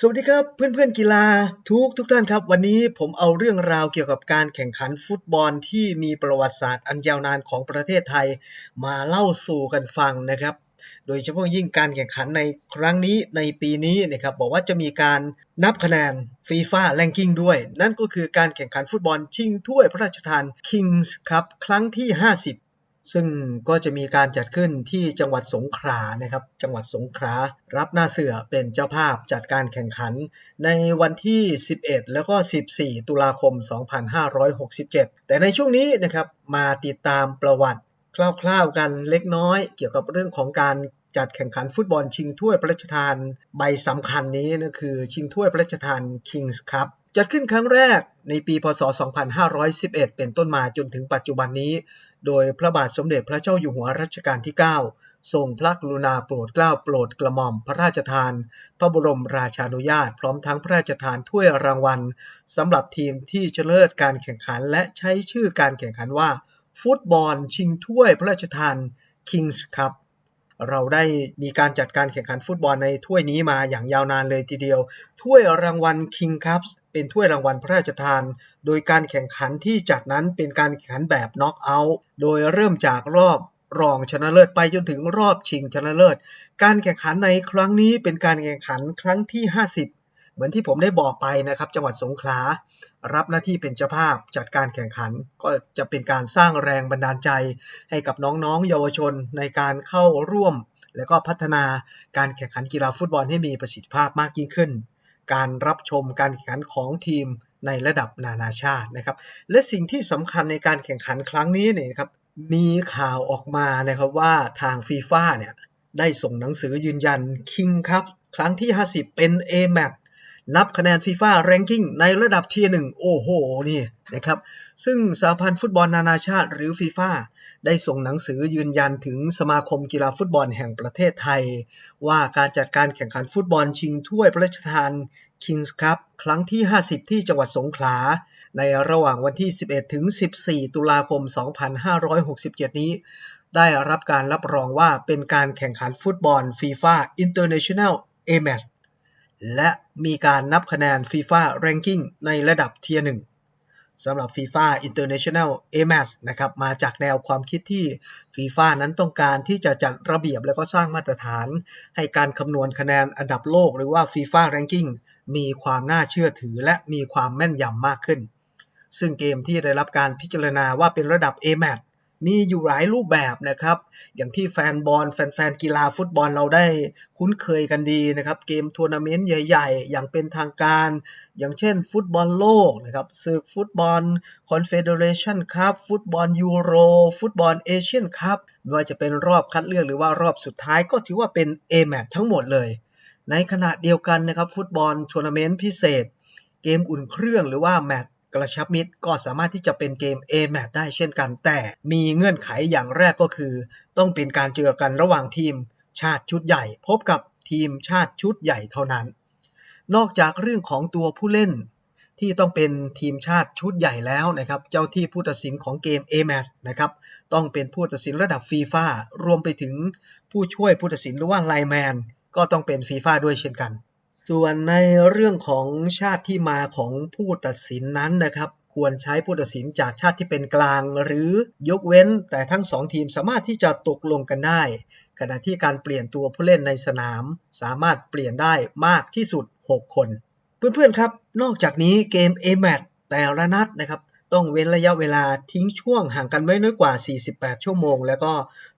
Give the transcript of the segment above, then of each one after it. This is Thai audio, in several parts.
สวัสดีครับเพื่อนๆกีฬาทุกทุกท่านครับ วันนี้ผมเอาเรื่องราวเกี่ยวกับการแข่งขันฟุตบอลที่มีประวัติศาสตร์อันยาวนานของประเทศไทยมาเล่าสู่กันฟังนะครับ โดยเฉพาะยิ่งการแข่งขันในครั้งนี้ในปีนี้นะครับบอกว่าจะมีการนับคะแนนฟีฟ่าแรงกิ้งด้วย นั่นก็คือการแข่งขันฟุตบอลชิงถ้วยพระราชทาน Kings ครับครั้งที่ 50 ซึ่งก็จะมีการจัดขึ้นที่จังหวัดสงขลานะครับ จังหวัดสงขลารับหน้าเสือเป็นเจ้าภาพจัดการแข่งขัน ในวันที่ 11 แล้วก็ 14 ตุลาคม 2567 แต่ในช่วงนี้นะครับมาติดตามประวัติคร่าวๆกันเล็กน้อย เกี่ยวกับเรื่องของการจัดแข่งขันฟุตบอลชิงถ้วยพระราชทาน ใบสำคัญนี้นะคือชิงถ้วยพระราชทาน Kings Cup จัดขึ้นครั้งแรกในปี พศ 2511 เป็นต้นมาจนถึงปัจจุบันนี้ โดยพระบาทสมเด็จพระเจ้าอยู่หัวรัชกาลที่ 9 ทรงพระกรุณาโปรดเกล้าโปรดกระหม่อมพระราชทาน พระบรมราชานุญาต พร้อมทั้งพระราชทานถ้วยรางวัลสำหรับทีมที่ชนะเลิศการแข่งขัน และใช้ชื่อการแข่งขันว่า ฟุตบอลชิงถ้วยพระราชทาน Kings Cup เราได้มีการจัดการแข่งขันฟุตบอลในถ้วยนี้มาอย่างยาวนานเลยทีเดียว ถ้วยรางวัล King Cup เป็นถ้วยรางวัลพระราชทาน โดยการแข่งขันที่จัดนั้นเป็นการแข่งขันแบบน็อกเอาท์โดยเริ่มจากรอบรองชนะเลิศไปจนถึงรอบชิงชนะเลิศ การแข่งขันในครั้งนี้เป็นการแข่งขันครั้งที่ 50 เหมือนที่ผมได้บอกไปนะครับ จังหวัดสงขลารับหน้าที่เป็นเจ้าภาพจัดการแข่งขัน ก็จะเป็นการสร้างแรงบันดาลใจ ให้กับน้องๆ เยาวชนในการเข้าร่วม และก็พัฒนาการแข่งขันกีฬาฟุตบอลให้มีประสิทธิภาพมากยิ่งขึ้น การรับชมการแข่งขันของทีมในระดับนานาชาตินะครับ และสิ่งที่สำคัญในการแข่งขันครั้งนี้เนี่ยครับมีข่าวออกมานะครับว่าทางฟีฟ่าเนี่ยได้ส่งหนังสือยืนยัน King ครับครั้งที่ 50 เป็น A m a t นับคะแนนฟีฟ่าแรงกิ้งในระดับเทียร์หนึ่งโอ้โหนี่นะครับซึ่งสหพันธ์ฟุตบอลนานาชาติหรือฟีฟ่าได้ส่งหนังสือยืนยันถึงสมาคมกีฬาฟุตบอลแห่งประเทศไทย ว่าการจัดการแข่งขันฟุตบอลชิงถ้วยพระราชทาน Kings Cup ครั้งที่ 50 ที่จังหวัดสงขลา ในระหว่างวันที่ 11 ถึง 14 ตุลาคม 2567 นี้ได้รับการรับรองว่าเป็นการแข่งขันฟุตบอลฟีฟ่า International A Match แล และมีการนับคะแนน FIFA Ranking ในระดับเทียร์หนึ่งสำหรับ FIFA International a m a s นะครับมาจากแนวความคิดที่ FIFA นั้นต้องการที่จะจัดระเบียบและก็สร้างมาตรฐาน ให้การคำนวณคะแนนอันดับโลกหรือว่า FIFA Ranking มีความน่าเชื่อถือและมีความแม่นยำมากขึ้น ซึ่งเกมที่ได้รับการพิจารณาว่าเป็นระดับ A m a t มีอยู่หลายรูปแบบนะครับ อย่างที่แฟนบอลแฟนๆกีฬาฟุตบอลเราได้คุ้นเคยกันดีนะครับ เกมทัวร์นาเมนต์ใหญ่ ๆ อย่างเป็นทางการ อย่างเช่นฟุตบอลโลกนะครับศึกฟุตบอลคอนเฟเดเรชันคัพฟุตบอลยูโร ฟุตบอลเอเชียนคัพไม่ว่าจะเป็นรอบคัดเลือกหรือว่ารอบสุดท้ายก็ถือว่าเป็น A แมตทั้งหมดเลย ในขณะเดียวกันนะครับฟุตบอลทัวร์นาเมนต์พิเศษ เกมอุ่นเครื่องหรือว่าแมต กระชับมิตรก็สามารถที่จะเป็นเกม A m a t ได้เช่นกัน แต่มีเงื่อนไขอย่างแรกก็คือ ต้องเป็นการเจอกันระหว่างทีมชาติชุดใหญ่ พบกับทีมชาติชุดใหญ่เท่านั้น นอกจากเรื่องของตัวผู้เล่นที่ต้องเป็นทีมชาติชุดใหญ่แล้วนะครับ เจ้าที่ผู้ตัดสินของเกม A m a t นะครับ ต้องเป็นผู้ตัดสินระดับฟีฟ่ารวมไปถึงผู้ช่วยผู้ตัดสินหรือว่าไลแมนก็ต้องเป็นฟีฟ่าด้วยเช่นกัน ส่วนในเรื่องของชาติที่มาของผู้ตัดสินนั้นนะครับ ควรใช้ผู้ตัดสินจากชาติที่เป็นกลาง หรือยกเว้นแต่ทั้งสองทีมสามารถที่จะตกลงกันได้ ขณะที่การเปลี่ยนตัวผู้เล่นในสนาม สามารถเปลี่ยนได้มากที่สุด 6 คน เพื่อนๆครับ นอกจากนี้เกม A m a t แต่ละนัดนะครับ ต้องเว้นระยะเวลาทิ้งช่วงห่างกันไม่น้อยกว่า 48 ชั่วโมง แล้วก็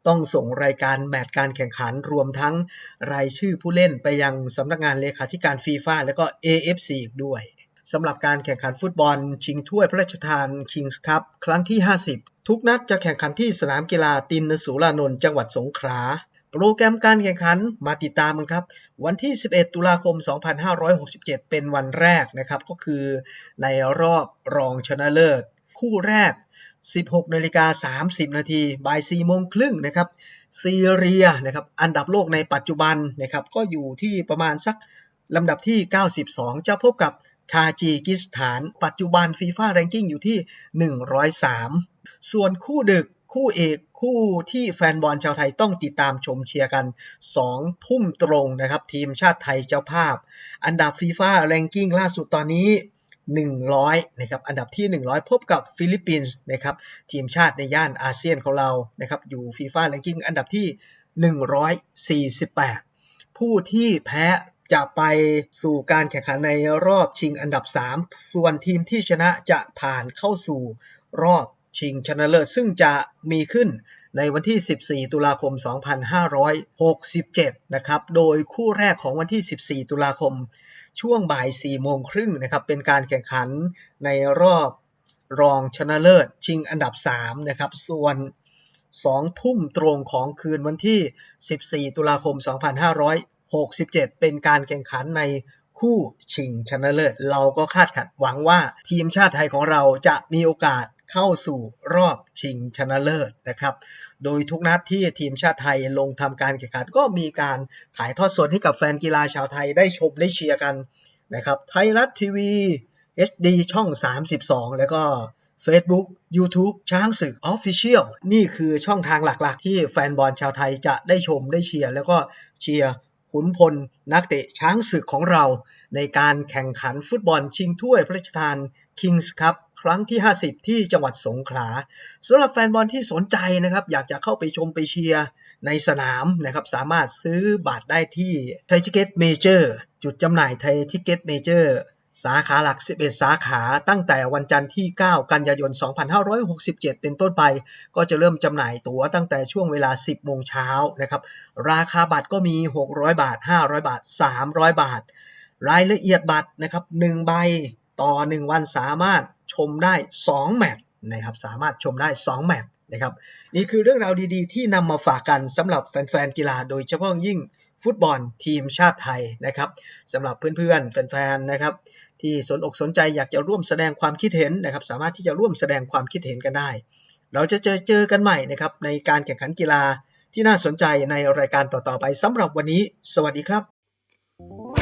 ต้องส่งรายการแมตช์การแข่งขันรวมทั้งรายชื่อผู้เล่นไปยังสำนักงานเลขาธิการฟีฟ่าและก็ AFC อีกด้วยสำหรับการแข่งขันฟุตบอล ชิงถ้วยพระราชทาน Kings Cup ครั้งที่ 50 ทุกนัดจะแข่งขันที่สนามกีฬาตินนสุรานนท์จังหวัดสงขลา โปรแกรมการแข่งขันมาติดตามกันครับ วันที่ 11 ตุลาคม 2567 เป็นวันแรกนะครับ ก็คือในรอบรองชนะเลิศ คู่แรก 16นาฬิกา30 นาทีบ่าย4โมงครึ่งนะครับซีเรียนะครับอันดับโลกในปัจจุบันนะครับ ก็อยู่ที่ประมาณสักลำดับที่ 92 จะพบกับทาจิกิสถาน ปัจจุบันฟีฟ่าแรงกิ้งอยู่ที่ 103 ส่วนคู่ดึก คู่เอกคู่ที่แฟนบอลชาวไทยต้องติดตามชมเชียร์กัน 2 ทุ่มตรงนะครับ ทีมชาติไทยเจ้าภาพ อันดับฟีฟ่าแรงกิ้งล่าสุดตอนนี้ 100 นะครับ อันดับที่ 100 พบกับฟิลิปปินส์นะครับ ทีมชาติในย่านอาเซียนของเรานะครับ อยู่ฟีฟ่าแรงกิ้งอันดับที่ 148 ผู้ที่แพ้จะไปสู่การแข่งขันในรอบชิงอันดับ 3 ส่วนทีมที่ชนะจะผ่านเข้าสู่รอบ ชิงชนะเลิศซึ่งจะมีขึ้นในวันที่ 14 ตุลาคม 2567 นะครับ โดยคู่แรกของวันที่ 14 ตุลาคม ช่วงบ่าย 4 โมงครึ่งนะครับ เป็นการแข่งขันในรอบรองชนะเลิศ ชิงอันดับ 3 นะครับ ส่วน 2 ทุ่มตรงของคืนวันที่ 14 ตุลาคม 2567 เป็นการแข่งขันใน คู่ชิงชนะเลิศ เราก็คาดขัดหวังว่าทีมชาติไทยของเราจะมีโอกาสเข้าสู่รอบชิงชนะเลิศนะครับ โดยทุกนัดที่ทีมชาติไทยลงทำการแข่งขันก็มีการถ่ายทอดสดให้กับแฟนกีฬาชาวไทยได้ชมได้เชียร์กันนะครับไทยรัฐทีวี HD ช่อง 32 แล้วก็ Facebook YouTube ช้างศึก Official นี่คือช่องทางหลักๆ ที่แฟนบอลชาวไทยจะได้ชมได้เชียร์แล้วก็เชียร์ ขุนพลนักเตะช้างศึกของเรา ในการแข่งขันฟุตบอลชิงถ้วยพระราชทาน Kings Cup ครั้งที่ 50 ที่จังหวัดสงขลาสำหรับแฟนบอลที่สนใจนะครับ อยากจะเข้าไปชมไปเชียร์ในสนามนะครับ สามารถซื้อบัตรได้ที่ไทยทิเก็ตเมเจอร์จุดจำหน่ายไทยทิเก็ตเมเจอร์ สาขาหลัก 11 สาขาตั้งแต่วันจันทร์ที่ 9 กันยายน 2567 เป็นต้นไป ก็จะเริ่มจำหน่ายตั๋วตั้งแต่ช่วงเวลา 10 โมงเช้านะครับ ราคาบัตรก็มี 600 บาท 500 บาท 300 บาท รายละเอียดบัตรนะครับ 1 ใบต่อ 1 วันสามารถชมได้ 2 แมตช์นะครับ สามารถชมได้ 2 แมตช์นะครับ นี่คือเรื่องราวดีๆ ที่นำมาฝากกันสำหรับแฟนๆ กีฬาโดยเฉพาะยิ่งฟุตบอลทีมชาติไทยนะครับสำหรับเพื่อนๆ แฟนๆ นะครับ ที่สนอกสนใจอยากจะร่วมแสดงความคิดเห็นนะครับ สามารถที่จะร่วมแสดงความคิดเห็นกันได้ เราจะเจอเจอกันใหม่นะครับในการแข่งขันกีฬาที่น่าสนใจในรายการต่อๆไปสำหรับวันนี้ สวัสดีครับ